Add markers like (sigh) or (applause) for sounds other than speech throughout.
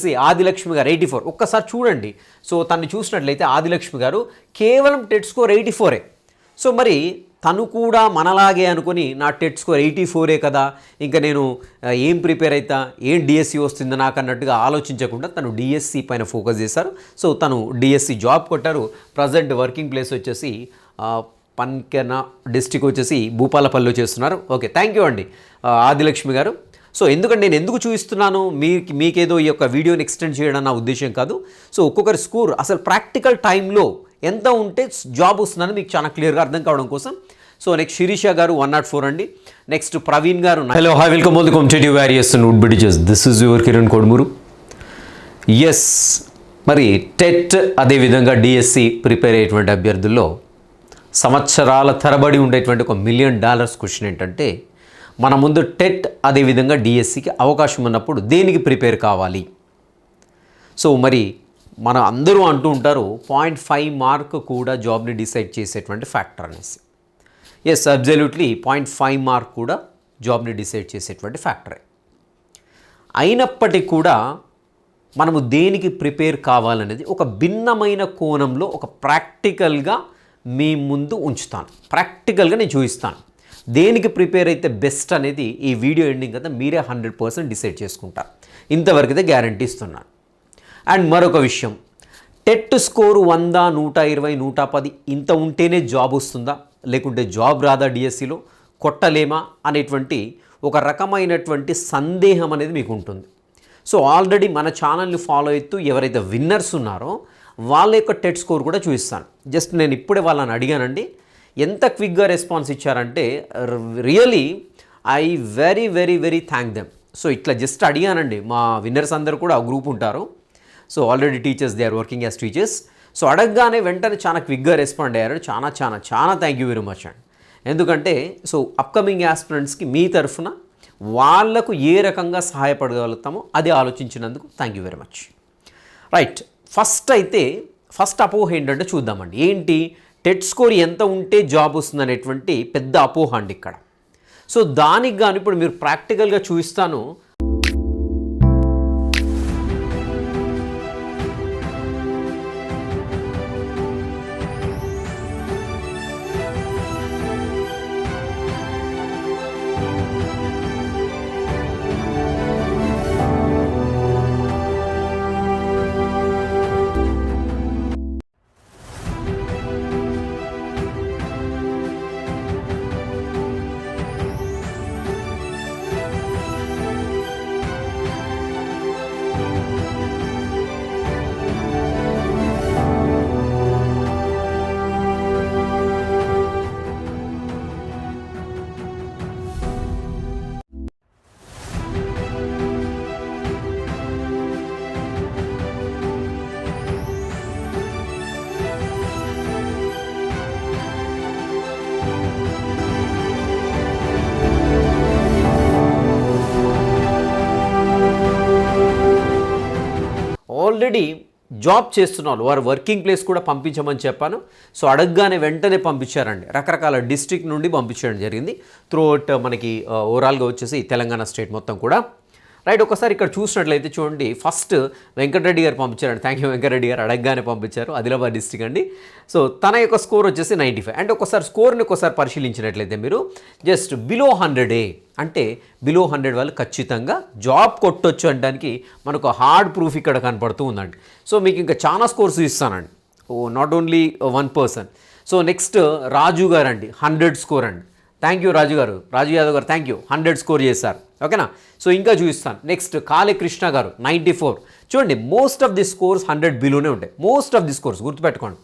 వచ్చేసి ఆదిలక్ష్మి గారు eighty four. ఒక్కసారి చూడండి. సో తను చూసినట్లయితే ఆదిలక్ష్మి గారు కేవలం టెట్ స్కోర్ ఎయిటీ ఫోరే. సో మరి తను కూడా మనలాగే అనుకుని నా టెట్ స్కోర్ ఎయిటీ ఫోరే కదా ఇంకా నేను ఏం ప్రిపేర్ అవుతా ఏం డిఎస్సి వస్తుంది నాకు అన్నట్టుగా ఆలోచించకుండా తను డిఎస్సి పైన ఫోకస్ చేశారు. సో తను డిఎస్సి జాబ్ కొట్టారు. ప్రజెంట్ వర్కింగ్ ప్లేస్ వచ్చేసి పన్కెన డిస్టిక్ వచ్చేసి భూపాలపల్లిలో చేస్తున్నారు. ఓకే థ్యాంక్ యూ అండి ఆదిలక్ష్మి గారు సో ఎందుకంటే నేను ఎందుకు చూపిస్తున్నాను? మీకు మీకేదో ఈ యొక్క వీడియోని ఎక్స్టెండ్ చేయడం నా ఉద్దేశం కాదు. సో ఒక్కొక్కరి స్కోర్ అసలు ప్రాక్టికల్ టైంలో ఎంత ఉంటే జాబ్ వస్తుందని మీకు చాలా క్లియర్గా అర్థం కావడం కోసం. సో నెక్స్ట్ శిరీష గారు వన్ నాట్ ఫోర్ అండి. నెక్స్ట్ ప్రవీణ్ గారు hello hi welcome all the competitive various would బిడిజెస్ this is your Kiran Kodumuru. Yes మరి టెట్ అదేవిధంగా డిఎస్సి ప్రిపేర్ అయ్యేటువంటి అభ్యర్థుల్లో సంవత్సరాల తరబడి ఉండేటువంటి ఒక మిలియన్ డాలర్స్ క్వశ్చన్ ఏంటంటే మన ముందు టెట్ అదేవిధంగా డిఎస్సికి అవకాశం ఉన్నప్పుడు దేనికి ప్రిపేర్ కావాలి? సో మరి మన అందరూ అంటూ ఉంటారు పాయింట్ ఫైవ్ మార్క్ కూడా జాబ్ని డిసైడ్ చేసేటువంటి ఫ్యాక్టర్ అనేసి. Yes absolutely point five mark కూడా జాబ్ని డిసైడ్ చేసేటువంటి ఫ్యాక్టరే. అయినప్పటికీ కూడా మనము దేనికి ప్రిపేర్ కావాలనేది ఒక భిన్నమైన కోణంలో ఒక ప్రాక్టికల్గా మీ ముందు ఉంచుతాను. ప్రాక్టికల్గా నేను చూపిస్తాను. దేనికి ప్రిపేర్ అయితే బెస్ట్ అనేది ఈ వీడియో ఎండింగ్ కదా మీరే హండ్రెడ్ పర్సెంట్ డిసైడ్ చేసుకుంటారు ఇంతవరకు అయితే గ్యారంటీ ఇస్తున్నాను. అండ్ మరొక విషయం టెట్ స్కోరు వంద నూట ఇరవై నూట పది ఇంత ఉంటేనే జాబ్ వస్తుందా? లేకుంటే జాబ్ రాదా డిఎస్సిలో కొట్టలేమా? అనేటువంటి ఒక రకమైనటువంటి సందేహం అనేది మీకు ఉంటుంది. సో ఆల్రెడీ మన ఛానల్ని ఫాలో అవుతూ ఎవరైతే విన్నర్స్ ఉన్నారో వాళ్ళ యొక్క టెట్ స్కోర్ కూడా చూపిస్తాను. జస్ట్ నేను ఇప్పుడే వాళ్ళని అడిగానండి. ఎంత క్విక్గా రెస్పాన్స్ ఇచ్చారంటే really I very very very thank them. So ఇట్లా జస్ట్ అడిగానండి. మా విన్నర్స్ అందరు కూడా ఆ గ్రూప్ ఉంటారు. So already teachers they are working as teachers. So అడగగానే వెంటనే చాలా క్విక్గా రెస్పాండ్ అయ్యారు. చాలా చాలా చాలా థ్యాంక్ యూ వెరీ మచ్ అండి. ఎందుకంటే సో అప్కమింగ్ యాస్పిరెంట్స్కి మీ తరఫున వాళ్ళకు ఏ రకంగా సహాయపడగలుగుతామో అది ఆలోచించినందుకు thank you very much. Right. First అయితే ఫస్ట్ అపోహ ఏంటంటే చూద్దామండి. ఏంటి? టెట్ స్కోర్ ఎంత ఉంటే జాబ్ వస్తుంది అనేటువంటి పెద్ద అపోహ అండి ఇక్కడ. సో దానికి కానీ ఇప్పుడు మీరు ప్రాక్టికల్గా చూపిస్తాను. ఆల్రెడీ జాబ్ చేస్తున్న వాళ్ళు వారు వర్కింగ్ ప్లేస్ కూడా పంపించమని చెప్పాను. సో అడగగానే వెంటనే పంపించారండి. రకరకాల డిస్ట్రిక్ట్ నుండి పంపించడం జరిగింది. త్రూఅవుట్ మనకి uh, ఓవరాల్గా వచ్చేసి తెలంగాణ స్టేట్ మొత్తం కూడా. రైట్ ఒకసారి ఇక్కడ చూసినట్లయితే చూడండి ఫస్ట్ వెంకటరెడ్డి గారు పంపించారండి. థ్యాంక్ యూ వెంకటరెడ్డి గారు. అడగగానే పంపించారు. ఆదిలాబాద్ డిస్టిక్ అండి. సో తన యొక్క స్కోర్ వచ్చేసి నైంటీ ఫైవ్. అండ్ ఒకసారి స్కోర్ని ఒకసారి పరిశీలించినట్లయితే మీరు జస్ట్ బిలో హండ్రెడే. అంటే బిలో హండ్రెడ్ వాళ్ళు ఖచ్చితంగా జాబ్ కొట్టొచ్చు అనడానికి మనకు హార్డ్ ప్రూఫ్ ఇక్కడ కనపడుతూ ఉందండి. సో మీకు ఇంకా చాలా స్కోర్స్ ఇస్తానండి. ఓ not only one person. So next Raju గారు అండి హండ్రెడ్ స్కోర్ అండి. థ్యాంక్ యూ రాజు గారు. రాజు యాదవ్ గారు థ్యాంక్ యూ హండ్రెడ్ స్కోర్ చేశారు. ఓకేనా? సో ఇంకా చూపిస్తాను. నెక్స్ట్ కాళీ కృష్ణ గారు నైంటీ ఫోర్ చూడండి most of the scores hundred బిలోనే ఉంటాయి. మోస్ట్ ఆఫ్ ది స్కోర్స్ గుర్తుపెట్టుకోండి.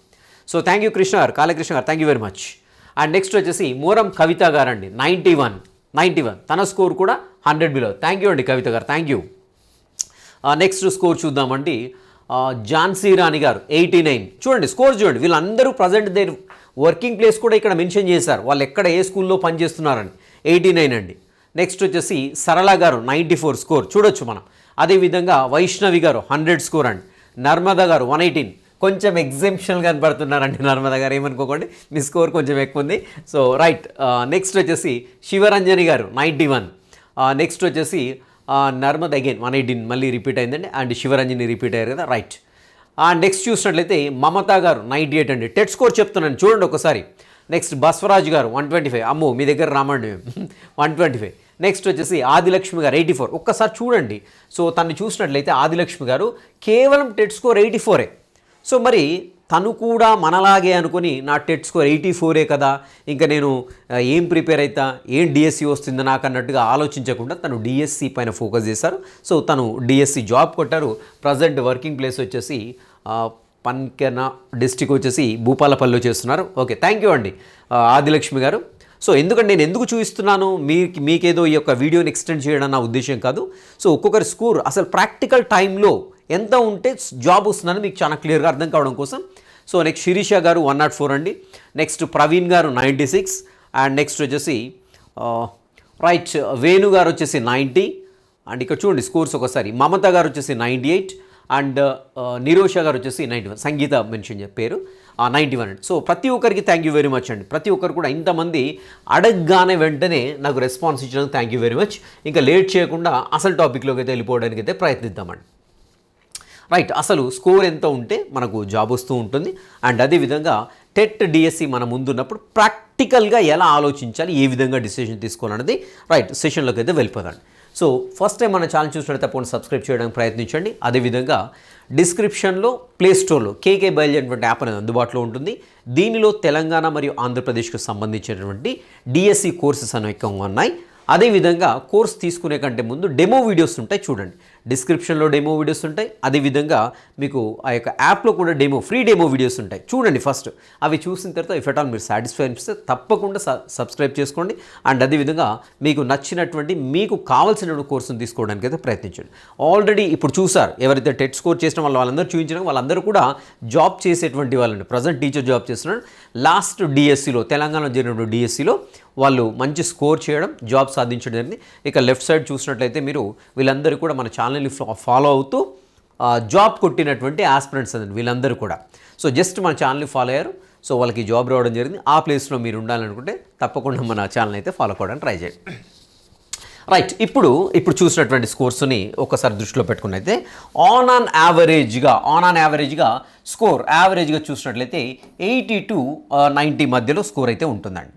సో థ్యాంక్ యూ కృష్ణ గారు. కాళీ కృష్ణ గారు thank you very much and next వచ్చేసి మోరం కవిత గారు అండి. నైంటీ వన్ నైంటీ వన్ తన స్కోర్ కూడా హండ్రెడ్ బిలో థ్యాంక్ యూ అండి కవిత గారు. థ్యాంక్ యూ నెక్స్ట్ స్కోర్ చూద్దామండి. జాన్సీ ఝాన్సీ రాణి గారు ఎయిటీ నైన్ చూడండి స్కోర్ చూడండి. వీళ్ళందరూ ప్రజెంట్ దేర్ వర్కింగ్ ప్లేస్ కూడా ఇక్కడ మెన్షన్ చేశారు. వాళ్ళు ఎక్కడ ఏ స్కూల్లో పనిచేస్తున్నారని. ఎయిటీ నైన్ అండి. నెక్స్ట్ వచ్చేసి సరళ గారు నైంటీ ఫోర్ స్కోర్. చూడొచ్చు మనం. అదేవిధంగా వైష్ణవి గారు హండ్రెడ్ స్కోర్ అండి. Narmada garu one eighteen. కొంచెం ఎగ్జెంప్షన్ కనపడుతున్నారండి నర్మదా గారు. ఏమనుకోకండి మీ స్కోర్ కొంచెం ఎక్కువ ఉంది. So right. నెక్స్ట్ వచ్చేసి శివరంజని గారు నైంటీ వన్. నెక్స్ట్ వచ్చేసి నర్మద్ అగైన్ వన్ ఎయిటీన్. మళ్ళీ రిపీట్ అయిందండి. అండ్ శివరంజని రిపీట్ అయ్యారు కదా. రైట్. నెక్స్ట్ చూసినట్లయితే మమతా గారు నైంటీ ఎయిట్ అండి. టెట్ స్కోర్ చెప్తున్నాను. చూడండి ఒకసారి. నెక్స్ట్ బస్వరాజ్ గారు వన్ ట్వంటీ ఫైవ్. అమ్మో మీ దగ్గర రామండి. (laughs) One twenty five. నెక్స్ట్ వచ్చేసి ఆదిలక్ష్మి గారు ఎయిటీ ఫోర్. ఒక్కసారి చూడండి. సో తను చూసినట్లయితే ఆదిలక్ష్మి గారు కేవలం టెట్ స్కోర్ ఎయిటీ ఫోరే. సో మరి తను కూడా మనలాగే అనుకుని నా టెట్ స్కోర్ ఎయిటీ ఫోరే కదా ఇంకా నేను ఏం ప్రిపేర్ అవుతా ఏం డిఎస్సి వస్తుంది నాకు అన్నట్టుగా ఆలోచించకుండా తను డిఎస్సి పైన ఫోకస్ చేశారు. సో తను డిఎస్సి జాబ్ కొట్టారు. ప్రజెంట్ వర్కింగ్ ప్లేస్ వచ్చేసి పన్కెన డిస్టిక్ వచ్చేసి భూపాలపల్లిలో చేస్తున్నారు. ఓకే థ్యాంక్ యూ అండి ఆదిలక్ష్మి గారు. సో ఎందుకంటే నేను ఎందుకు చూపిస్తున్నాను మీ మీకేదో ఈ యొక్క వీడియోని ఎక్స్టెండ్ చేయడం నా ఉద్దేశం కాదు. సో ఒక్కొక్కరి స్కోర్ అసలు ప్రాక్టికల్ టైంలో ఎంత ఉంటే జాబ్ వస్తుందని మీకు చాలా క్లియర్గా అర్థం కావడం కోసం. సో నెక్స్ట్ శిరీష గారు వన్ నాట్ ఫోర్ అండి. నెక్స్ట్ ప్రవీణ్ గారు నైంటీ సిక్స్ అండ్ నెక్స్ట్ వచ్చేసి రైట్ వేణు గారు వచ్చేసి నైంటీ అండ్ ఇక్కడ చూడండి స్కోర్స్ ఒకసారి. మమత గారు వచ్చేసి నైంటీ ఎయిట్ అండ్ నిరోష గారు వచ్చేసి నైంటీ వన్ సంగీత మెన్షన్ పేరు. నైంటీ వన్ సో ప్రతి ఒక్కరికి థ్యాంక్ యూ వెరీ మచ్ అండి. ప్రతి ఒక్కరు కూడా ఇంతమంది అడగగానే వెంటనే నాకు రెస్పాన్స్ ఇచ్చినందుకు థ్యాంక్ యూ వెరీ మచ్ ఇంకా లేట్ చేయకుండా అసలు టాపిక్లోకి అయితే వెళ్ళిపోవడానికి అయితే ప్రయత్నిద్దామండి. రైట్ అసలు స్కోర్ ఎంత ఉంటే మనకు జాబ్ వస్తూ ఉంటుంది. అండ్ అదేవిధంగా టెట్ డిఎస్సి మన ముందున్నప్పుడు ప్రాక్టికల్గా ఎలా ఆలోచించాలి ఏ విధంగా డిసిషన్ తీసుకోవాలన్నది రైట్ సెషన్లోకి అయితే వెళ్ళిపోదండి సో ఫస్ట్ టైం మన ఛానల్ చూసినట్టు తప్పకుండా సబ్స్క్రైబ్ చేయడానికి ప్రయత్నించండి. అదేవిధంగా డిస్క్రిప్షన్లో ప్లేస్టోర్లో కేకే కేకే అనేటువంటి యాప్ అనేది అందుబాటులో ఉంటుంది. దీనిలో తెలంగాణ మరియు ఆంధ్రప్రదేశ్కు సంబంధించినటువంటి డిఎస్సి కోర్సెస్ అనేకంగా ఉన్నాయి. అదేవిధంగా కోర్స్ తీసుకునే కంటే ముందు డెమో వీడియోస్ ఉంటాయి చూడండి. డిస్క్రిప్షన్లో డెమో వీడియోస్ ఉంటాయి. అదేవిధంగా మీకు ఆ యొక్క యాప్లో కూడా డెమో ఫ్రీ డెమో వీడియోస్ ఉంటాయి. చూడండి ఫస్ట్. అవి చూసిన తర్వాత ఇఫ్ ఎట్ ఆల్ మీరు సాటిస్ఫై అనిపిస్తే తప్పకుండా సబ్స్క్రైబ్ చేసుకోండి. అండ్ అదేవిధంగా మీకు నచ్చినటువంటి మీకు కావాల్సిన కోర్సును తీసుకోవడానికి అయితే ప్రయత్నించండి. ఆల్రెడీ ఇప్పుడు చూసారు ఎవరైతే టెట్ స్కోర్ చేసిన వాళ్ళు వాళ్ళందరూ చూపించిన వాళ్ళందరూ కూడా జాబ్ చేసేటువంటి వాళ్ళండి. ప్రజెంట్ టీచర్ జాబ్ చేస్తున్నాడు. లాస్ట్ డిఎస్సిలో తెలంగాణలో జరిగినటువంటి డిఎస్సిలో వాళ్ళు మంచి స్కోర్ చేయడం జాబ్ సాధించడం జరిగింది ఇక లెఫ్ట్ సైడ్ చూసినట్లయితే మీరు వీళ్ళందరూ కూడా మన ఛానల్ని ఫాలో అవుతూ జాబ్ కొట్టినటువంటి ఆస్పిరెంట్స్ అండి వీళ్ళందరూ కూడా. సో జస్ట్ మన ఛానల్ని ఫాలో అయ్యారు. సో వాళ్ళకి జాబ్ రావడం జరిగింది. ఆ ప్లేస్లో మీరు ఉండాలనుకుంటే తప్పకుండా మన ఛానల్ అయితే ఫాలో అవ్వడానికి ట్రై చేయండి. రైట్ ఇప్పుడు ఇప్పుడు చూసినటువంటి స్కోర్స్ని ఒకసారి దృష్టిలో పెట్టుకున్నైతే ఆన్ ఆన్ యావరేజ్గా ఆన్ ఆన్ యావరేజ్గా స్కోర్ యావరేజ్గా చూసినట్లయితే ఎయిటీ టు నైంటీ మధ్యలో స్కోర్ అయితే ఉంటుందండి.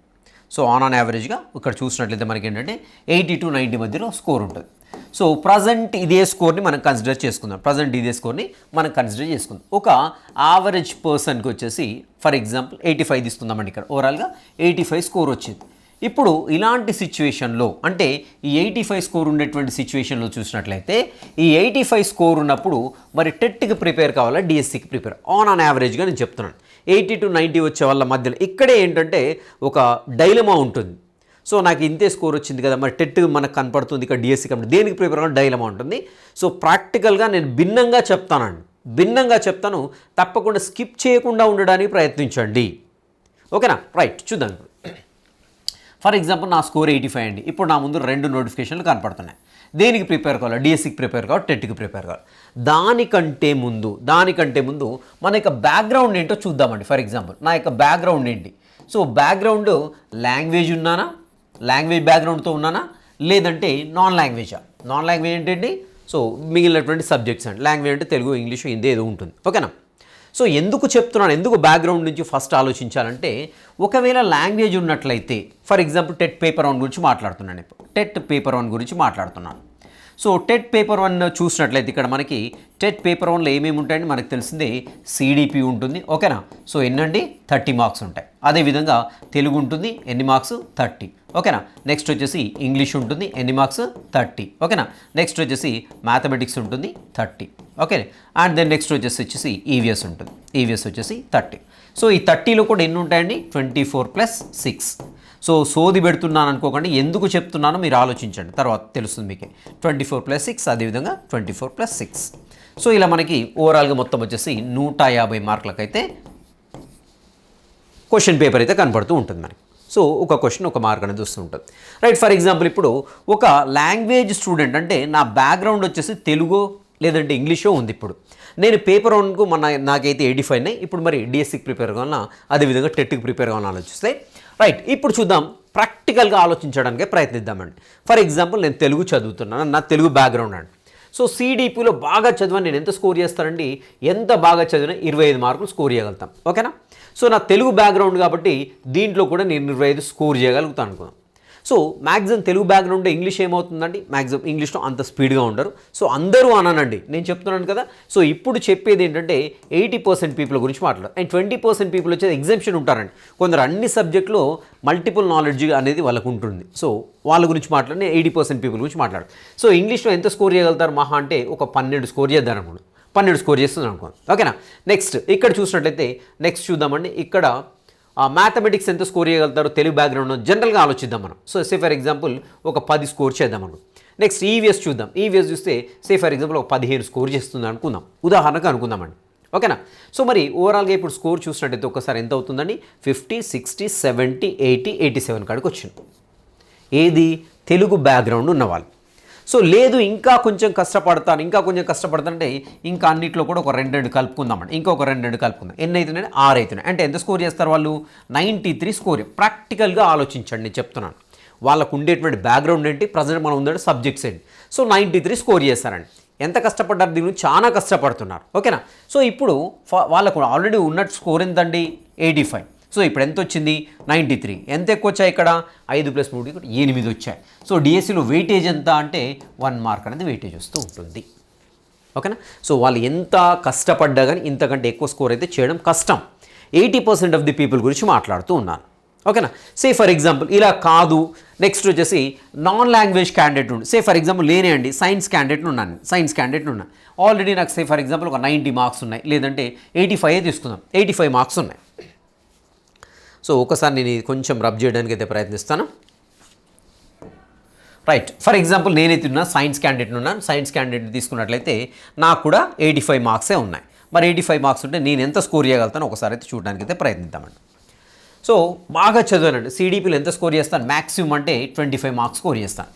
సో ఆన్ ఆన్ యావరేజ్గా ఇక్కడ చూసినట్లయితే మనకి ఏంటంటే ఎయిటీ టు నైంటీ మధ్యలో స్కోర్ ఉంటుంది. సో ప్రజెంట్ ఇదే స్కోర్ని మనం కన్సిడర్ చేసుకుందాం. ప్రజెంట్ ఇదే స్కోర్ని మనం కన్సిడర్ చేసుకుందాం. ఒక యావరేజ్ పర్సన్కి వచ్చేసి ఫర్ ఎగ్జాంపుల్ ఎయిటీ ఫైవ్ తీసుకుందామండి ఇక్కడ. ఓవరాల్గా ఎయిటీ ఫైవ్ స్కోర్ వచ్చింది. ఇప్పుడు ఇలాంటి సిచ్యువేషన్లో అంటే ఈ ఎయిటీ ఫైవ్ స్కోర్ ఉండేటువంటి సిచ్యువేషన్లో చూసినట్లయితే ఈ ఎయిటీ ఫైవ్ స్కోర్ ఉన్నప్పుడు మరి టెట్కి ప్రిపేర్ కావాలా డిఎస్సికి ప్రిపేర్ ఆన్ ఆన్ యావరేజ్గా నేను చెప్తున్నాను. ఎయిటీ టు నైంటీ వచ్చే వాళ్ళ మధ్యలో ఇక్కడే ఏంటంటే ఒక డైలమా ఉంటుంది. సో నాకు ఇంతే స్కోర్ వచ్చింది కదా మరి టెట్ మనకు కనపడుతుంది ఇక్కడ డిఎస్సి కనపడుతుంది దేనికి ప్రిపేర్ అవ్వడం డైలమా ఉంటుంది. సో ప్రాక్టికల్గా నేను భిన్నంగా చెప్తానండి. భిన్నంగా చెప్తాను తప్పకుండా స్కిప్ చేయకుండా ఉండడానికి ప్రయత్నించండి. ఓకేనా? రైట్ చూద్దాం ఇప్పుడు. ఫర్ ఎగ్జాంపుల్ నా స్కోర్ ఎయిటీ ఫైవ్ అండి. ఇప్పుడు నా ముందు రెండు నోటిఫికేషన్లు కనపడుతున్నాయి. దేనికి ప్రిపేర్ కావాలి? డిఎస్సికి ప్రిపేర్ కావాలి? టెట్కి ప్రిపేర్ కావాలి? దానికంటే ముందు దానికంటే ముందు మన యొక్క బ్యాక్గ్రౌండ్ ఏంటో చూద్దామండి. ఫర్ ఎగ్జాంపుల్ నా యొక్క బ్యాక్గ్రౌండ్ ఏంటి? సో బ్యాక్గ్రౌండ్ లాంగ్వేజ్ ఉన్నానా? లాంగ్వేజ్ బ్యాక్గ్రౌండ్తో ఉన్నానా? లేదంటే నాన్ లాంగ్వేజా నాన్ లాంగ్వేజ్ ఏంటండి? సో మిగిలినటువంటి సబ్జెక్ట్స్ అండి. లాంగ్వేజ్ అంటే తెలుగు ఇంగ్లీష్ హిందీ ఏదో ఉంటుంది. ఓకేనా సో ఎందుకు చెప్తున్నాను? ఎందుకు బ్యాక్గ్రౌండ్ నుంచి ఫస్ట్ ఆలోచించాలంటే ఒకవేళ లాంగ్వేజ్ ఉన్నట్లయితే for example TET paper one గురించి మాట్లాడుతున్నాను ఇప్పుడు టెట్ పేపర్ వన్ గురించి మాట్లాడుతున్నాను. సో టెట్ పేపర్ వన్ చూసినట్లయితే ఇక్కడ మనకి టెట్ పేపర్ వన్లో ఏమేమి ఉంటాయండి మనకు తెలిసిందే సిడిపి ఉంటుంది ఓకేనా? సో ఎన్నండి? థర్టీ మార్క్స్ ఉంటాయి. అదేవిధంగా తెలుగు ఉంటుంది ఎన్ని మార్క్స్? థర్టీ ఓకేనా? నెక్స్ట్ వచ్చేసి ఇంగ్లీష్ ఉంటుంది ఎన్ని మార్క్స్? థర్టీ ఓకేనా? నెక్స్ట్ వచ్చేసి మ్యాథమెటిక్స్ ఉంటుంది thirty okay? And then next వచ్చేసి వచ్చేసి ఈవీఎస్ ఉంటుంది ఈవీఎస్ వచ్చేసి థర్టీ. సో ఈ థర్టీలో కూడా ఎన్ని ఉంటాయండి? Twenty four plus six. So సోది పెడుతున్నాను అనుకోకండి. ఎందుకు చెప్తున్నానో మీరు ఆలోచించండి. తర్వాత తెలుస్తుంది మీకు. ట్వంటీ ఫోర్ ప్లస్ సిక్స్ అదేవిధంగా twenty four plus six. So ఇలా మనకి ఓవరాల్గా మొత్తం వచ్చేసి నూట యాభై మార్కులకైతే క్వశ్చన్ పేపర్ అయితే కనపడుతూ ఉంటుంది మనకి. సో ఒక క్వశ్చన్ ఒక మార్క్ అనేది వస్తూ ఉంటుంది. రైట్ ఫర్ ఎగ్జాంపుల్ ఇప్పుడు ఒక లాంగ్వేజ్ స్టూడెంట్ అంటే నా బ్యాక్గ్రౌండ్ వచ్చేసి తెలుగు లేదంటే ఇంగ్లీషో ఉంది ఇప్పుడు. నేను పేపర్ వన్కు మన నాకైతే ఎయిటీ ఫైవ్ ఇప్పుడు మరి డిఎస్సికి ప్రిపేర్ కావాలన్నా అదేవిధంగా టెట్కి ప్రిపేర్ కావాలని ఆలోచిస్తే రైట్ ఇప్పుడు చూద్దాం. ప్రాక్టికల్గా ఆలోచించడానికే ప్రయత్నిద్దామండి. ఫర్ ఎగ్జాంపుల్ నేను తెలుగు చదువుతున్నాను నా తెలుగు బ్యాక్గ్రౌండ్ అండి. సో సిడిపిలో బాగా చదివాను నేను ఎంత స్కోర్ చేస్తానండి? ఎంత బాగా చదివినా ఇరవై ఐదు మార్కులు స్కోర్ చేయగలుగుతాం. ఓకేనా సో నా తెలుగు బ్యాక్గ్రౌండ్ కాబట్టి దీంట్లో కూడా నేను ఇరవై ఐదు స్కోర్ చేయగలుగుతాను అనుకుందాం. So maximum Telugu background English ఏమవుతుందండి? మ్యాక్సిమం ఇంగ్లీష్లో అంత స్పీడ్గా ఉండరు. సో అందరూ అనానండి. నేను చెప్తున్నాను కదా. సో ఇప్పుడు చెప్పేది ఏంటంటే ఎయిటీ పర్సెంట్ పీపుల్ గురించి మాట్లాడారు అండ్ ట్వంటీ పర్సెంట్ పీపుల్ వచ్చేది ఎగ్జామ్షన్ ఉంటారండి. కొందరు అన్ని సబ్జెక్టులో మల్టిపుల్ నాలెడ్జ్ అనేది వాళ్ళకు ఉంటుంది. సో వాళ్ళ గురించి మాట్లాడి ఎయిటీ పర్సెంట్ పీపుల్ గురించి మాట్లాడు సో ఇంగ్లీష్లో ఎంత స్కోర్ చేయగలుగుతారు మహా అంటే ఒక పన్నెండు స్కోర్ చేద్దాం అనుకోండి. పన్నెండు స్కోర్ చేస్తుంది అనుకోండి. ఓకేనా? నెక్స్ట్ ఇక్కడ చూసినట్లయితే నెక్స్ట్ చూద్దామండి. ఇక్కడ మ్యాథమెటిక్స్ ఎంత స్కోర్ చేయగలుగుతారు తెలుగు బ్యాక్గ్రౌండ్ జనరల్గా ఆలోచిద్దాం మనం. సో సే ఫర్ ఎగ్జాంపుల్ ఒక పది స్కోర్ చేద్దాం మనం. నెక్స్ట్ ఈవీఎస్ చూద్దాం. ఈవీఎస్ చూస్తే సే ఫర్ ఎగ్జాంపుల్ ఒక పదిహేను స్కోర్ చేస్తుంది అనుకుందాం. ఉదాహరణకు అనుకుందామండి ఓకేనా సో మరి ఓవరాల్గా ఇప్పుడు స్కోర్ చూసినట్టయితే ఒకసారి ఎంత అవుతుందండి? Fifty sixty seventy eighty eighty seven కాడికి వచ్చింది. ఏది? తెలుగు బ్యాక్గ్రౌండ్ ఉన్నవాళ్ళు. సో లేదు ఇంకా కొంచెం కష్టపడతాను ఇంకా కొంచెం కష్టపడతానంటే ఇంకా అన్నిట్లో కూడా ఒక రెండు రెండు కలుపుకుందామండి. ఇంకా ఒక రెండు రెండు కలుపుకుందాం. ఎన్ని అవుతున్నాయి ఆరు అవుతున్నాయి అంటే ఎంత స్కోర్ చేస్తారు వాళ్ళు? Ninety three score. ప్రాక్టికల్గా ఆలోచించండి నేను చెప్తున్నాను. వాళ్ళకు ఉండేటువంటి బ్యాక్గ్రౌండ్ ఏంటి? ప్రజెంట్ మనం ఉండే సబ్జెక్ట్స్ ఏంటి? సో నైంటీ త్రీ స్కోర్ చేస్తారండి ఎంత కష్టపడ్డారు? దీని గురించి చాలా కష్టపడుతున్నారు. ఓకేనా? సో ఇప్పుడు వాళ్ళకు ఆల్రెడీ ఉన్నట్టు స్కోర్ ఎంతండి? Eighty five. సో ఇప్పుడు ఎంత వచ్చింది? Ninety three. ఎంత ఎక్కువ వచ్చాయి ఇక్కడ? ఐదు ప్లస్ మూడు ఇక్కడ ఎనిమిది వచ్చాయి. సో డిఎస్సిలో వెయిటేజ్ ఎంత అంటే వన్ మార్క్ అనేది వెయిటేజ్ వస్తూ ఉంటుంది. ఓకేనా? సో వాళ్ళు ఎంత కష్టపడ్డా కానీ ఇంతకంటే ఎక్కువ స్కోర్ అయితే చేయడం కష్టం. Eighty percent of the people గురించి మాట్లాడుతూ ఉన్నాను ఓకేనా? సే ఫర్ ఎగ్జాంపుల్ ఇలా కాదు. నెక్స్ట్ వచ్చేసి నాన్ లాంగ్వేజ్ క్యాండిడేట్ ఉండి. సే ఫర్ ఎగ్జాంపుల్ లేనే అండి. సైన్స్ క్యాండిడేట్ ఉన్నాను. సైన్స్ క్యాండిడేట్ ఉన్నాను ఆల్రెడీ నాకు సే ఫర్ ఎగ్జాంపుల్ ఒక నైంటీ మార్క్స్ ఉన్నాయి. లేదంటే ఎయిటీ ఫైవ్ తీసుకుందాం. ఎయిటీ ఫైవ్ మార్క్స్ ఉన్నాయి. సో ఒకసారి నేను ఇది కొంచెం రబ్ చేయడానికి అయితే ప్రయత్నిస్తాను. రైట్ ఫర్ ఎగ్జాంపుల్ నేనైతే ఉన్నా సైన్స్ క్యాండిడేట్ ఉన్నాను. సైన్స్ క్యాండిడేట్ తీసుకున్నట్లయితే నాకు కూడా ఎయిటీ ఫైవ్ మార్క్సే ఉన్నాయి. మరి ఎయిటీ ఫైవ్ మార్క్స్ ఉంటే నేను ఎంత స్కోర్ చేయగలుగుతాను ఒకసారి అయితే చూడడానికి అయితే ప్రయత్నిద్దామండి. సో బాగా చదివానండి. సిడిపిలు ఎంత స్కోర్ చేస్తాను? మ్యాక్సిమం అంటే ట్వంటీ ఫైవ్ మార్క్స్ స్కోర్ చేస్తాను.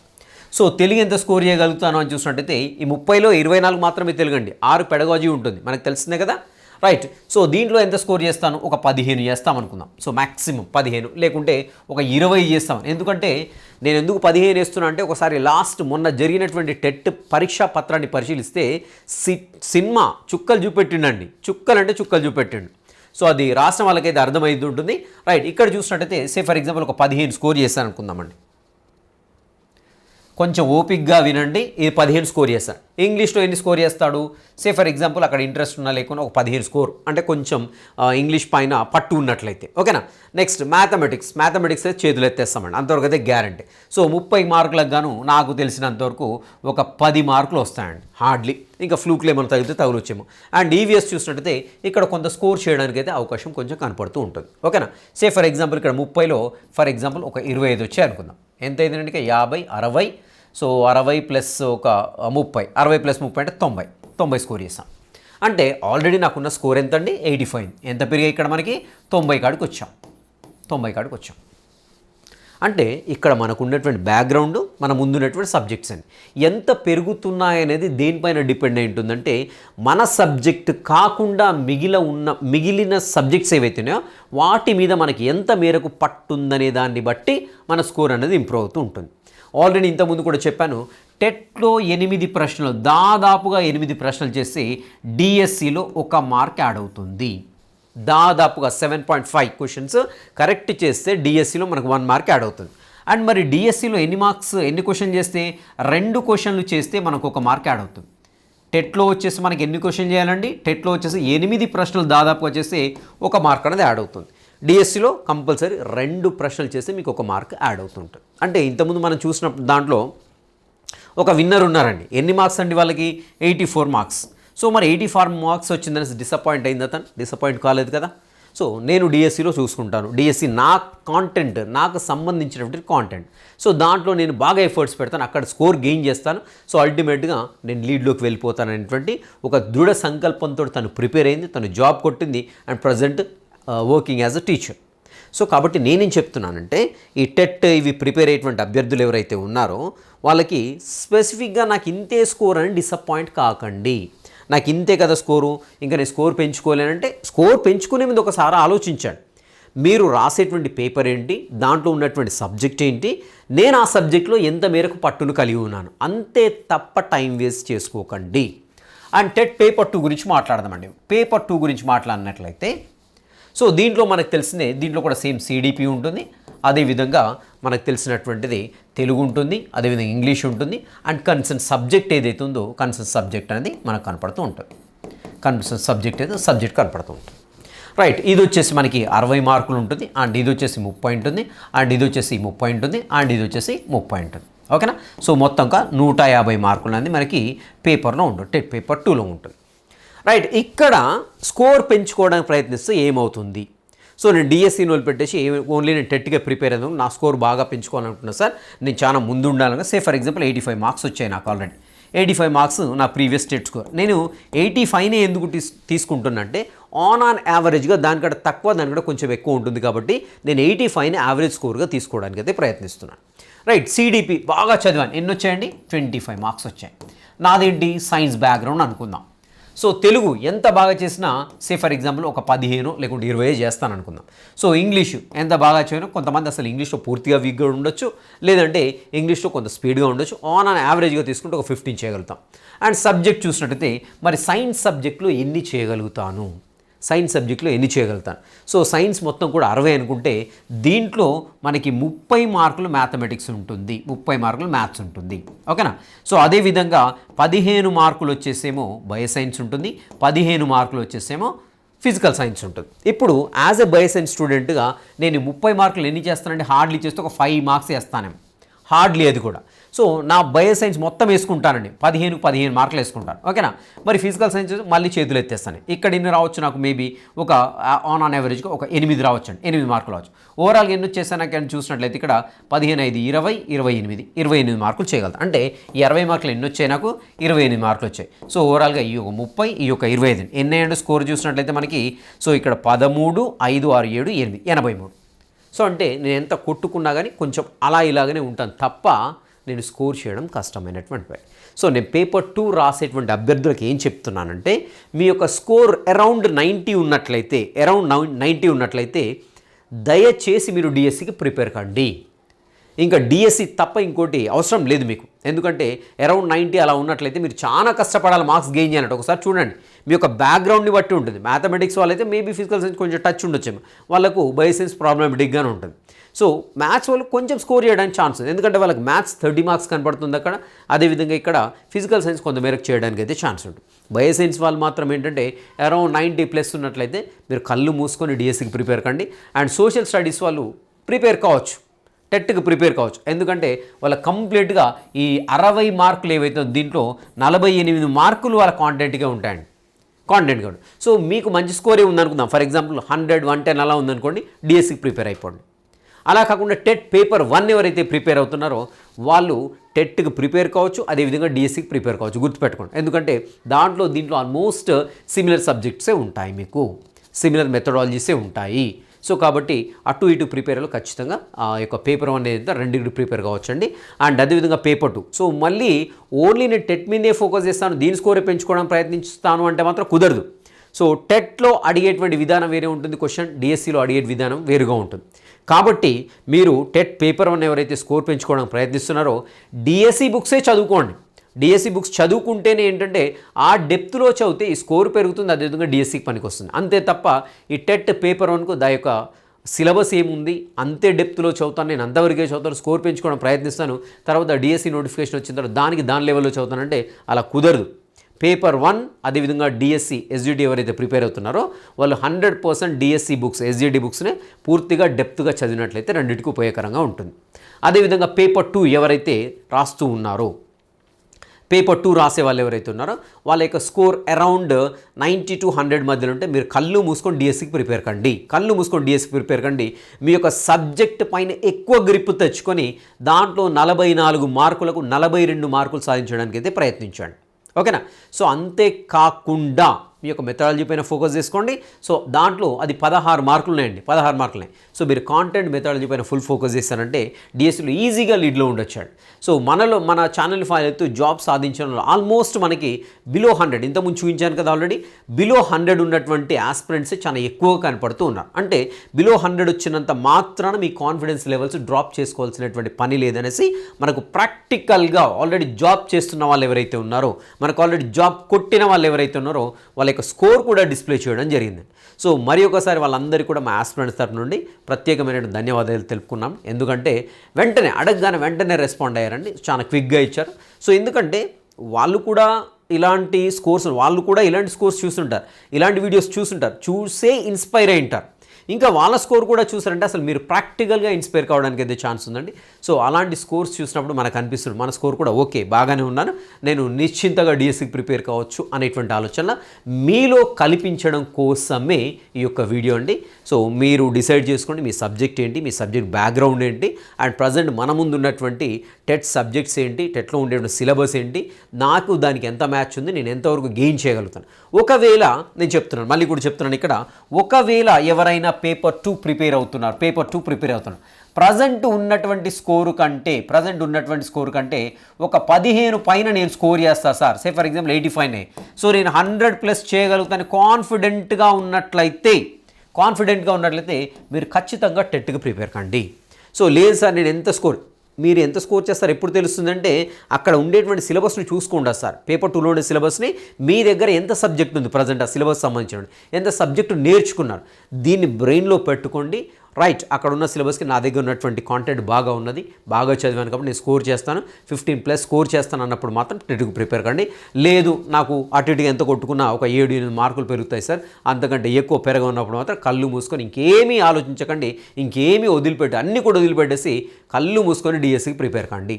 సో తెలుగు ఎంత స్కోర్ చేయగలుగుతాను అని చూసినట్టయితే ఈ ముప్పైలో ఇరవై నాలుగు మాత్రమే తెలుగు అండి. ఆరు పెడగాజీ ఉంటుంది. మనకు తెలిసిందే కదా? రైట్ సో దీంట్లో ఎంత స్కోర్ చేస్తాను? ఒక పదిహేను చేస్తాం అనుకుందాం. సో మ్యాక్సిమం పదిహేను. లేకుంటే ఒక ఇరవై చేస్తాం. ఎందుకంటే నేను ఎందుకు పదిహేను వేస్తున్నా అంటే ఒకసారి లాస్ట్ మొన్న జరిగినటువంటి టెట్ పరీక్షా పత్రాన్ని పరిశీలిస్తే సి సినిమా చుక్కలు చూపెట్టిండండి. చుక్కలు అంటే చుక్కలు చూపెట్టిండు. సో అది రాసిన వాళ్ళకైతే అర్థమైంది ఉంటుంది. రైట్ ఇక్కడ చూసినట్టయితే సే ఫర్ ఎగ్జాంపుల్ ఒక పదిహేను స్కోర్ చేస్తాను అనుకుందామండి. కొంచెం ఓపిక్గా వినండి. ఇది పదిహేను స్కోర్ చేస్తాను ఇంగ్లీష్లో ఎన్ని స్కోర్ చేస్తాడు? సే ఫర్ ఎగ్జాంపుల్ అక్కడ ఇంట్రెస్ట్ ఉన్నా లేకుండా ఒక పదిహేను స్కోర్. అంటే కొంచెం ఇంగ్లీష్ పైన పట్టు ఉన్నట్లయితే. ఓకేనా? నెక్స్ట్ మ్యాథమెటిక్స్ మ్యాథమెటిక్స్ అయితే చేతులు ఎత్తేస్తామండి. అంతవరకు అయితే గ్యారంటీ సో ముప్పై మార్కులకు గాను నాకు తెలిసినంతవరకు ఒక పది మార్కులు వస్తాయండి. హార్డ్లీ ఇంకా ఫ్లూక్లు ఏమైనా తగిలితే తగులొచ్చేమో. అండ్ ఈవీఎస్ చూసినట్టయితే ఇక్కడ కొంత స్కోర్ చేయడానికి అయితే అవకాశం కొంచెం కనపడుతూ ఉంటుంది. ఓకేనా? సే ఫర్ ఎగ్జాంపుల్ ఇక్కడ ముప్పైలో ఫర్ ఎగ్జాంపుల్ ఒక ఇరవై ఐదు వచ్చాయి అనుకుందాం ఎంత అయిందంటే యాభై అరవై సో అరవై ప్లస్ ఒక ముప్పై. అరవై ప్లస్ ముప్పై అంటే తొంభై. తొంభై స్కోర్ చేసాం అంటే ఆల్రెడీ నాకున్న స్కోర్ ఎంత అండి ఎయిటీ ఫైవ్. ఎంత పెరిగాయి ఇక్కడ మనకి? తొంభై కాడికి వచ్చాం. తొంభై కాడికి వచ్చాం. అంటే ఇక్కడ మనకు ఉన్నటువంటి బ్యాక్గ్రౌండ్ మన ముందున్నటువంటి సబ్జెక్ట్స్ అండి. ఎంత పెరుగుతున్నాయనేది దేనిపైన డిపెండ్ అయి ఉంటుందంటే మన సబ్జెక్ట్ కాకుండా మిగిల ఉన్న మిగిలిన సబ్జెక్ట్స్ ఏవైతున్నాయో వాటి మీద మనకి ఎంత మేరకు పట్టుందనే దాన్ని బట్టి మన స్కోర్ అనేది ఇంప్రూవ్ అవుతూ ఉంటుంది. ఆల్రెడీ ఇంతకుముందు కూడా చెప్పాను టెట్లో ఎనిమిది ప్రశ్నలు దాదాపుగా ఎనిమిది ప్రశ్నలు చేసి డిఎస్సిలో ఒక మార్క్ యాడ్ అవుతుంది. దాదాపుగా seven point five questions correct చేస్తే డిఎస్సిలో మనకు వన్ మార్క్ యాడ్ అవుతుంది. అండ్ మరి డిఎస్సిలో ఎన్ని మార్క్స్ ఎన్ని క్వశ్చన్ చేస్తే రెండు క్వశ్చన్లు చేస్తే మనకు ఒక మార్క్ యాడ్ అవుతుంది. టెట్లో వచ్చేసి మనకి ఎన్ని క్వశ్చన్ చేయాలండి? టెట్లో వచ్చేసి ఎనిమిది ప్రశ్నలు దాదాపుగా చేస్తే ఒక మార్క్ అనేది యాడ్ అవుతుంది. డిఎస్సిలో కంపల్సరీ రెండు ప్రశ్నలు చేస్తే మీకు ఒక మార్క్ యాడ్ అవుతుంటుంది. అంటే ఇంతకుముందు మనం చూసిన దాంట్లో ఒక విన్నర్ ఉన్నారండి. ఎన్ని మార్క్స్ అండి వాళ్ళకి? Eighty four marks. సో మరి ఎయిటీ ఫోర్ మార్క్స్ వచ్చిందని డిసప్పాయింట్ అయింది అతను. డిసప్పాయింట్ కాలేదు కదా. సో నేను డిఎస్సిలో చూసుకుంటాను. డిఎస్సి నా కాంటెంట్ నాకు సంబంధించినటువంటి కాంటెంట్ సో దాంట్లో నేను బాగా ఎఫర్ట్స్ పెడతాను. అక్కడ స్కోర్ గెయిన్ చేస్తాను. సో అల్టిమేట్గా నేను లీడ్లోకి వెళ్ళిపోతాను అనేటువంటి ఒక దృఢ సంకల్పంతో తను ప్రిపేర్ అయింది. తను జాబ్ కొట్టింది. And present working as a teacher so కాబట్టి నేనేం చెప్తున్నానంటే ఈ టెట్ ఇవి ప్రిపేర్ అయ్యేటువంటి అభ్యర్థులు ఎవరైతే ఉన్నారో వాళ్ళకి స్పెసిఫిక్గా నాకు ఇంతే స్కోర్ అని డిసప్పాయింట్ కాకండి. నాకు ఇంతే కదా స్కోరు ఇంకా నేను స్కోర్ పెంచుకోలేనంటే స్కోర్ పెంచుకునే మీద ఒకసారి ఆలోచించాడు. మీరు రాసేటువంటి పేపర్ ఏంటి దాంట్లో ఉన్నటువంటి సబ్జెక్ట్ ఏంటి నేను ఆ సబ్జెక్ట్లో ఎంత మేరకు పట్టును కలిగి ఉన్నాను అంతే తప్ప టైం వేస్ట్ చేసుకోకండి. అండ్ టెట్ పేపర్ టూ గురించి మాట్లాడదామండి. పేపర్ టూ గురించి మాట్లాడినట్లయితే సో దీంట్లో మనకు తెలిసిందే దీంట్లో కూడా సేమ్ సిడిపి ఉంటుంది. అదేవిధంగా మనకు తెలిసినటువంటిది తెలుగు ఉంటుంది అదేవిధంగా ఇంగ్లీష్ ఉంటుంది. అండ్ కన్సర్న్ సబ్జెక్ట్ ఏదైతే ఉందో కన్సర్న్ సబ్జెక్ట్ అనేది మనకు కనపడుతూ ఉంటుంది. కన్సర్న్ సబ్జెక్ట్ అయితే సబ్జెక్ట్ కనపడుతూ ఉంటుంది. రైట్ ఇది వచ్చేసి మనకి అరవై మార్కులు ఉంటుంది. అండ్ ఇది వచ్చేసి ముప్పై ఉంటుంది. అండ్ ఇది వచ్చేసి ముప్పై ఉంటుంది. అండ్ ఇది వచ్చేసి ముప్పై ఉంటుంది. ఓకేనా? సో మొత్తంగా నూట యాభై మార్కులు అనేది మనకి పేపర్లో ఉంటుంది టెట్ పేపర్ టూలో ఉంటుంది. రైట్ ఇక్కడ స్కోర్ పెంచుకోవడానికి ప్రయత్నిస్తే ఏమవుతుంది? సో నేను డిఎస్సీని వదిలిపెట్టేసి ఓన్లీ నేను టెట్గా ప్రిపేర్ అయ్యాను నా స్కోర్ బాగా పెంచుకోవాలనుకుంటున్నాను సార్. నేను చాలా ముందు ఉండాలని say for example eighty five marks వచ్చాయి నాకు ఆల్రెడీ ఎయిటీ ఫైవ్ మార్క్స్ నా ప్రీవియస్ స్టేట్ స్కోర్ నేను ఎయిటీ ఫైవ్నే ఎందుకు తీసు తీసుకుంటున్నా అంటే ఆన్ ఆన్ యావరేజ్గా దానికంటే తక్కువ దానికంటే కొంచెం ఎక్కువ ఉంటుంది కాబట్టి నేను ఎయిటీ ఫైవ్ని యావరేజ్ స్కోర్గా తీసుకోవడానికి అయితే ప్రయత్నిస్తున్నాను. రైట్ సిడిపి బాగా చదివాను. ఎన్ని వచ్చాయండి? ట్వంటీ ఫైవ్ మార్క్స్ వచ్చాయి. నాదేంటి? సైన్స్ బ్యాక్గ్రౌండ్ అనుకుందాం. సో తెలుగు ఎంత బాగా చేసినా సే ఫర్ ఎగ్జాంపుల్ ఒక పదిహేను లేకుంటే ఇరవై చేస్తాను అనుకుందాం సో ఇంగ్లీషు ఎంత బాగా చేయను కొంతమంది అసలు ఇంగ్లీష్లో పూర్తిగా వీక్గా ఉండొచ్చు లేదంటే ఇంగ్లీష్లో కొంత స్పీడ్గా ఉండొచ్చు ఆన్ ఆన్ యావరేజ్గా తీసుకుంటే ఒక ఫిఫ్టీన్ చేయగలుగుతాం. అండ్ సబ్జెక్ట్ చూసినట్టయితే మరి సైన్స్ సబ్జెక్టులో ఎన్ని చేయగలుగుతాను? సైన్స్ సబ్జెక్ట్లో ఎన్ని చేయగలుగుతాను. సో సైన్స్ మొత్తం కూడా అరవై అనుకుంటే దీంట్లో మనకి ముప్పై మార్కులు మ్యాథమెటిక్స్ ఉంటుంది. ముప్పై మార్కులు మ్యాథ్స్ ఉంటుంది. ఓకేనా? సో అదేవిధంగా పదిహేను మార్కులు వచ్చేసేమో బయోసైన్స్ ఉంటుంది. పదిహేను మార్కులు వచ్చేసేమో ఫిజికల్ సైన్స్ ఉంటుంది. ఇప్పుడు యాజ్ ఎ బయోసైన్స్ స్టూడెంట్గా నేను ముప్పై మార్కులు ఎన్ని చేస్తానంటే హార్డ్లీ చేస్తే ఒక ఫైవ్ మార్క్స్ వేస్తానేమో. హార్డ్లీ అది కూడా. సో నా బయో సైన్స్ మొత్తం వేసుకుంటానండి. పదిహేను పదిహేను మార్కులు వేసుకుంటాను. ఓకేనా? మరి ఫిజికల్ సైన్స్ మళ్ళీ చేతులు ఎత్తేస్తాను. ఇక్కడ ఎన్ని రావచ్చు నాకు? మేబీ ఒక ఆన్ ఆన్ యావరేజ్గా ఒక ఎనిమిది రావచ్చు అండి ఎనిమిది మార్కులు రావచ్చు. ఓవరాల్గా ఎన్ని వచ్చేసా నాకు అని చూసినట్లయితే ఇక్కడ పదిహేను ఐదు ఇరవై ఇరవై ఎనిమిది ఇరవై ఎనిమిది మార్కులు చేయగలదు అంటే ఇరవై మార్కులు ఎన్ని వచ్చాయి నాకు? ఇరవై ఎనిమిది మార్కులు వచ్చాయి. సో ఓవరాల్గా ఈ ఒక ముప్పై ఈ యొక్క ఇరవై ఐదు. ఎన్ని అండ్ స్కోర్ చూసినట్లయితే మనకి సో ఇక్కడ పదమూడు ఐదు ఆరు ఏడు ఎనిమిది ఎనభై మూడు. సో అంటే నేను ఎంత కొట్టుకున్నా కానీ కొంచెం అలా ఇలాగనే ఉంటాను. తప్ప నేను స్కోర్ చేయడం కష్టమైనటువంటి పని సో నేను పేపర్ టూ రాసేటువంటి అభ్యర్థులకు ఏం చెప్తున్నానంటే మీ యొక్క స్కోర్ అరౌండ్ నైంటీ ఉన్నట్లయితే అరౌండ్ నైంటీ ఉన్నట్లయితే దయచేసి మీరు డిఎస్సికి ప్రిపేర్ కండి. ఇంకా డిఎస్సి తప్ప ఇంకోటి అవసరం లేదు మీకు. ఎందుకంటే అరౌండ్ నైంటీ అలా ఉన్నట్లయితే మీరు చాలా కష్టపడాలి మార్క్స్ గెయిన్ చేయాలంటే. ఒకసారి చూడండి మీ యొక్క బ్యాక్గ్రౌండ్ని బట్టి ఉంటుంది. మ్యాథమెటిక్స్ వాళ్ళైతే మేబీ ఫిజికల్ సైన్స్ కొంచెం టచ్ ఉండొచ్చేమో. వాళ్ళకు బయోసైన్స్ ప్రాబ్లమెటిక్గానే ఉంటుంది. సో మ్యాథ్స్ వాళ్ళు కొంచెం స్కోర్ చేయడానికి ఛాన్స్ ఉంది. ఎందుకంటే వాళ్ళకి మ్యాథ్స్ థర్టీ మార్క్స్ కనపడుతుంది అక్కడ. అదేవిధంగా ఇక్కడ ఫిజికల్ సైన్స్ కొంతమేరకు చేయడానికి అయితే ఛాన్స్ ఉంటుంది. బయోసైన్స్ వాళ్ళు మాత్రం ఏంటంటే అరౌండ్ నైంటీ ప్లస్ ఉన్నట్లయితే మీరు కళ్ళు మూసుకొని డిఎస్సికి ప్రిపేర్ కండి. అండ్ సోషల్ స్టడీస్ వాళ్ళు ప్రిపేర్ కావచ్చు. టెట్కి ప్రిపేర్ కావచ్చు. ఎందుకంటే వాళ్ళ కంప్లీట్గా ఈ అరవై మార్కులు ఏవైతే దీంట్లో నలభై ఎనిమిది మార్కులు వాళ్ళ కాంటెంట్గా ఉంటాయండి. కాంటెంట్గా సో మీకు మంచి స్కోరే ఉందనుకుందాం. For example hundred one ten అలా ఉందనుకోండి డిఎస్సికి ప్రిపేర్ అయిపోండి. అలా కాకుండా టెట్ పేపర్ వన్ ఎవరైతే ప్రిపేర్ అవుతున్నారో వాళ్ళు టెట్కి ప్రిపేర్ కావచ్చు అదేవిధంగా డిఎస్సికి ప్రిపేర్ కావచ్చు గుర్తుపెట్టుకోండి. ఎందుకంటే దాంట్లో దీంట్లో ఆల్మోస్ట్ సిమిలర్ సబ్జెక్ట్సే ఉంటాయి మీకు. సిమిలర్ మెథడాలజీసే ఉంటాయి. సో కాబట్టి అటు ఇటు ప్రిపేర్లో ఖచ్చితంగా ఆ యొక్క పేపర్ వన్ ఏదైతే రెండింటి ప్రిపేర్ కావచ్చండి. అండ్ అదేవిధంగా పేపర్ టూ. సో మళ్ళీ ఓన్లీ నేను టెట్ మీదే ఫోకస్ చేస్తాను దీని స్కోరే పెంచుకోవడానికి ప్రయత్నిస్తాను అంటే మాత్రం కుదరదు. సో టెట్లో అడిగేటువంటి విధానం వేరే ఉంటుంది క్వశ్చన్ డిఎస్సిలో అడిగే విధానం వేరుగా ఉంటుంది. కాబట్టి మీరు టెట్ పేపర్ వన్ ఎవరైతే స్కోర్ పెంచుకోవడానికి ప్రయత్నిస్తున్నారో డిఎస్సి బుక్సే చదువుకోండి. డిఎస్సి బుక్స్ చదువుకుంటేనే ఏంటంటే ఆ డెప్త్లో చదివితే ఈ స్కోర్ పెరుగుతుంది అదేవిధంగా డిఎస్సికి పనికి వస్తుంది అంతే తప్ప ఈ టెట్ పేపర్ వన్కు దా యొక్క సిలబస్ ఏముంది అంతే డెప్త్లో చదువుతాను నేను అంతవరకే చదువుతాను స్కోర్ పెంచుకోవడం ప్రయత్నిస్తాను తర్వాత డిఎస్సి నోటిఫికేషన్ వచ్చిన తర్వాత దానికి దాని లెవెల్లో చదువుతానంటే అలా కుదరదు. పేపర్ వన్ అదేవిధంగా డిఎస్సి ఎస్జిడి ఎవరైతే ప్రిపేర్ అవుతున్నారో వాళ్ళు hundred percent DSC books SGT బుక్స్నే పూర్తిగా డెప్త్గా చదివినట్లయితే రెండింటికి ఉపయోగకరంగా ఉంటుంది. అదేవిధంగా పేపర్ టూ ఎవరైతే రాస్తూ ఉన్నారో పేపర్ టూ రాసే వాళ్ళు ఎవరైతే ఉన్నారో వాళ్ళ యొక్క score around ninety to hundred మధ్యలో ఉంటే మీరు కళ్ళు మూసుకొని డిఎస్సికి ప్రిపేర్ కండి. కళ్ళు మూసుకొని డిఎస్సికి ప్రిపేర్ కండి. మీ యొక్క సబ్జెక్ట్ పైన ఎక్కువ గ్రిప్ తెచ్చుకొని దాంట్లో నలభై నాలుగు మార్కులకు నలభై రెండు మార్కులు సాధించడానికి అయితే ప్రయత్నించండి. ఓకేనా? సో అంతేకాకుండా మీ యొక్క మెథడాలజీ పైన ఫోకస్ చేసుకోండి. సో దాంట్లో అది పదహారు మార్కులు ఉన్నాయండి. పదహారు మార్కులు ఉన్నాయి. సో మీరు కాంటెంట్ మెథడాలజీ పైన ఫుల్ ఫోకస్ చేస్తారంటే డిఎస్సీలో ఈజీగా లీడ్లో ఉండొచ్చాడు సో మనలో మన ఛానల్ ఫైల్ అవుతూ జాబ్ సాధించడంలో ఆల్మోస్ట్ మనకి బిలో హండ్రెడ్ ఇంతకుముందు చూపించాను కదా ఆల్రెడీ బిలో హండ్రెడ్ ఉన్నటువంటి ఆస్పిరెంట్స్ చాలా ఎక్కువగా కనపడుతూ ఉన్నారు. అంటే బిలో హండ్రెడ్ వచ్చినంత మాత్రాన మీ కాన్ఫిడెన్స్ లెవెల్స్ డ్రాప్ చేసుకోవాల్సినటువంటి పని లేదనేసి మనకు ప్రాక్టికల్గా ఆల్రెడీ జాబ్ చేస్తున్న వాళ్ళు ఎవరైతే ఉన్నారో మనకు ఆల్రెడీ జాబ్ కొట్టిన వాళ్ళు ఎవరైతే ఉన్నారో వాళ్ళ యొక్క స్కోర్ కూడా డిస్ప్లే చేయడం జరిగింది. సో మరి ఒకసారి వాళ్ళందరికీ కూడా మా ఆస్పిరెంట్స్ తరపు నుండి ప్రత్యేకమైన ధన్యవాదాలు తెలుపుకున్నాం. ఎందుకంటే వెంటనే అడగగానే వెంటనే రెస్పాండ్ అయ్యారండి. చాలా క్విక్గా ఇచ్చారు. సో ఎందుకంటే వాళ్ళు కూడా ఇలాంటి స్కోర్స్ వాళ్ళు కూడా ఇలాంటి స్కోర్స్ చూస్తుంటారు. ఇలాంటి వీడియోస్ చూస్తుంటారు. చూసే ఇన్స్పైర్ అయి ఉంటారు. ఇంకా వాళ్ళ స్కోర్ కూడా చూసారంటే అసలు మీరు ప్రాక్టికల్గా ఇన్స్పైర్ కావడానికి అయితే ఛాన్స్ ఉందండి. సో అలాంటి స్కోర్స్ చూసినప్పుడు మనకు అనిపిస్తుంది మన స్కోర్ కూడా ఓకే బాగానే ఉన్నాను నేను నిశ్చింతగా డిఎస్సికి ప్రిపేర్ కావచ్చు అనేటువంటి ఆలోచన మీలో కల్పించడం కోసమే ఈ యొక్క వీడియో అండి. సో మీరు డిసైడ్ చేసుకోండి మీ సబ్జెక్ట్ ఏంటి మీ సబ్జెక్ట్ బ్యాక్గ్రౌండ్ ఏంటి అండ్ ప్రజెంట్ మన ముందు ఉన్నటువంటి టెట్ సబ్జెక్ట్స్ ఏంటి టెట్లో ఉండేటువంటి సిలబస్ ఏంటి నాకు దానికి ఎంత మ్యాచ్ ఉంది నేను ఎంతవరకు గెయిన్ చేయగలుగుతాను. ఒకవేళ నేను చెప్తున్నాను మళ్ళీ కూడా చెప్తున్నాను ఇక్కడ ఒకవేళ ఎవరైనా పేపర్ టూ ప్రిపేర్ అవుతున్నారు పేపర్ టూ ప్రిపేర్ అవుతున్నారు ప్రజెంట్ ఉన్నటువంటి స్కోరు కంటే ప్రజెంట్ ఉన్నటువంటి స్కోర్ కంటే ఒక పదిహేను పైన నేను స్కోర్ చేస్తా sir. Say for example eighty five so నేను హండ్రెడ్ ప్లస్ చేయగలుగుతాను కాన్ఫిడెంట్గా ఉన్నట్లయితే కాన్ఫిడెంట్గా ఉన్నట్లయితే మీరు ఖచ్చితంగా టెట్కి ప్రిపేర్ కండి. సో లేదు సార్ నేను ఎంత స్కోర్ మీరు ఎంత స్కోర్ చేస్తారు ఎప్పుడు తెలుస్తుందంటే అక్కడ ఉండేటువంటి సిలబస్ని చూసుకోండి సార్. పేపర్ టూలో ఉండే సిలబస్ని మీ దగ్గర ఎంత సబ్జెక్ట్ ఉంది ప్రజెంట్ ఆ సిలబస్ సంబంధించిన ఎంత సబ్జెక్టు నేర్చుకున్నారు. దీన్ని బ్రెయిన్లో పెట్టుకోండి. రైట్ అక్కడ ఉన్న సిలబస్కి నా దగ్గర ఉన్నటువంటి కాంటెంట్ బాగా ఉన్నది బాగా చదివాను కాబట్టి నేను స్కోర్ చేస్తాను. ఫిఫ్టీన్ ప్లస్ స్కోర్ చేస్తాను అన్నప్పుడు మాత్రం టెట్కు ప్రిపేర్ కండి. లేదు నాకు అటు ఇటు ఎంత కొట్టుకున్నా ఒక ఏడు ఎనిమిది మార్కులు పెరుగుతాయి సార్. అంతకంటే ఎక్కువ పెరగన్నప్పుడు మాత్రం కళ్ళు మూసుకొని ఇంకేమీ ఆలోచించకండి ఇంకేమీ వదిలిపెట్టి అన్నీ కూడా వదిలిపెట్టేసి కళ్ళు మూసుకొని డిఎస్సికి ప్రిపేర్ కండి.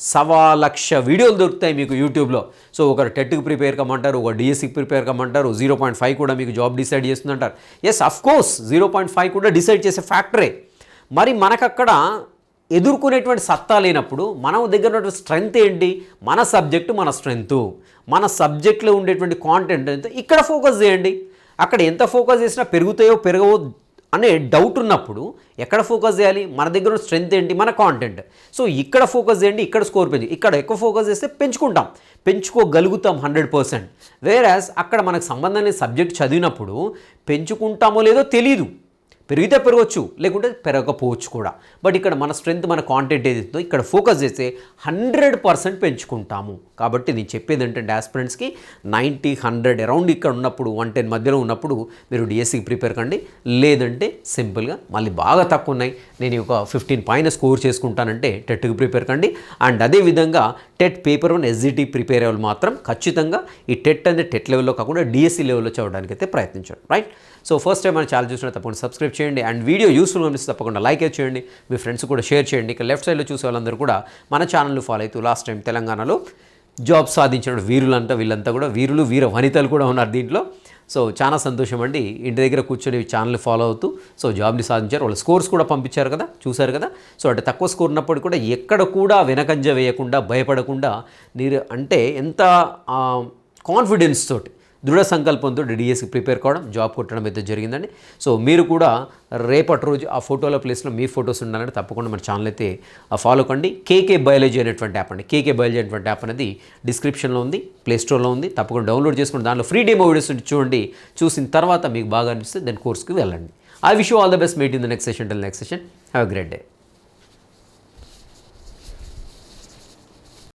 సవా లక్ష వీడియోలు దొరుకుతాయి మీకు యూట్యూబ్లో. సో ఒకరు టెట్కి ప్రిపేర్ కమ్మంటారు ఒక డిఎస్సికి ప్రిపేర్ కమ్మంటారు జీరో పాయింట్ ఫైవ్ కూడా మీకు job decide చేస్తుందంటారు. Yes of course zero point five కూడా డిసైడ్ చేసే ఫ్యాక్టరే. మరి మనకక్కడ ఎదుర్కొనేటువంటి సత్తా లేనప్పుడు మన దగ్గర ఉన్నటువంటి స్ట్రెంగ్త్ ఏంటి? మన సబ్జెక్టు మన స్ట్రెంగ్త్. మన సబ్జెక్ట్లో ఉండేటువంటి కాంటెంట్ ఎంత? ఇక్కడ ఫోకస్ చేయండి. అక్కడ ఎంత ఫోకస్ చేసినా పెరుగుతాయో పెరగవో అనే డౌట్ ఉన్నప్పుడు ఎక్కడ ఫోకస్ చేయాలి? మన దగ్గర ఉన్న స్ట్రెంత్ ఏంటి? మన కాంటెంట్ సో ఇక్కడ ఫోకస్ చేయండి ఇక్కడ స్కోర్ పెంచు ఇక్కడ ఎక్కువ ఫోకస్ చేస్తే పెంచుకుంటాం. పెంచుకోగలుగుతాం హండ్రెడ్ పర్సెంట్ వేరాస్ అక్కడ మనకు సంబంధం సబ్జెక్ట్ చదివినప్పుడు పెంచుకుంటామో లేదో తెలీదు. పెరిగితే పెరగవచ్చు లేకుంటే పెరగకపోవచ్చు కూడా. బట్ ఇక్కడ మన స్ట్రెంగ్త్ మన కాంటెంట్ ఏదైతుందో ఇక్కడ ఫోకస్ చేస్తే హండ్రెడ్ పర్సెంట్ పెంచుకుంటాము. కాబట్టి నేను చెప్పేది ఏంటంటే ఆస్పిరెంట్స్కి నైంటీ హండ్రెడ్ అరౌండ్ ఇక్కడ ఉన్నప్పుడు వన్ టెన్ మధ్యలో ఉన్నప్పుడు మీరు డిఎస్సికి ప్రిపేర్ కండి. లేదంటే సింపుల్గా మళ్ళీ బాగా తక్కువ ఉన్నాయి నేను ఒక ఫిఫ్టీన్ పైన స్కోర్ చేసుకుంటానంటే టెట్కి ప్రిపేర్ కండి. అండ్ అదేవిధంగా TET paper one SGT prepare అవ్వాలి మాత్రం ఖచ్చితంగా ఈ టెట్ అనేది టెట్ లెవెల్లో కాకుండా డిఎస్సి లెవెల్లో చదవడానికి అయితే ప్రయత్నించండి. రైట్ సో ఫస్ట్ టైం మన ఛానల్ చూసిన తప్పకుండా సబ్స్క్రైబ్ చేయండి. అండ్ వీడియో యూస్ఫుల్ అనిపిస్తే తప్పకుండా లైక్ చేయండి. మీ ఫ్రెండ్స్ కూడా షేర్ చేయండి. ఇక లెఫ్ట్ సైడ్లో చూసే వాళ్ళందరూ కూడా మన ఛానల్ ఫాలో అవుతూ లాస్ట్ టైం తెలంగాణలో జాబ్ సాధించిన వీరులంతా వీళ్ళంతా కూడా వీరులు వీర వనితలు కూడా ఉన్నారు దీంట్లో. సో చాలా సంతోషం అండి. ఇంటి దగ్గర కూర్చొని ఛానల్ ఫాలో అవుతూ సో జాబ్ని సాధించారు. వాళ్ళ స్కోర్స్ కూడా పంపించారు కదా చూశారు కదా. సో అంటే తక్కువ స్కోర్ ఉన్నప్పుడు కూడా ఎక్కడ కూడా వెనకంజ వేయకుండా భయపడకుండా మీరు అంటే ఎంత కాన్ఫిడెన్స్ తోటి దృఢ సంకల్పంతో డిడిఎస్కి ప్రిపేర్ కావడం జాబ్ కొట్టడం అయితే జరిగిందండి. సో మీరు కూడా రేపటి రోజు ఆ ఫోటోల ప్లేస్లో మీ ఫొటోస్ ఉండాలంటే తప్పకుండా మన ఛానల్ అయితే ఫాలో కండి. కేకే బయాలజీ అనేటువంటి యాప్ అండి. కేకే బయాలజీ అనేటువంటి యాప్ అనేది డిస్క్రిప్షన్లో ఉంది ప్లే స్టోర్లో ఉంది. తప్పకుండా డౌన్లోడ్ చేసుకుని దాంట్లో ఫ్రీ డేమో వీడియోస్ చూడండి. చూసిన తర్వాత మీకు బాగా అనిపిస్తే దాని కోర్స్కి వెళ్ళండి. I wish all the best meet in the next session till next session have great day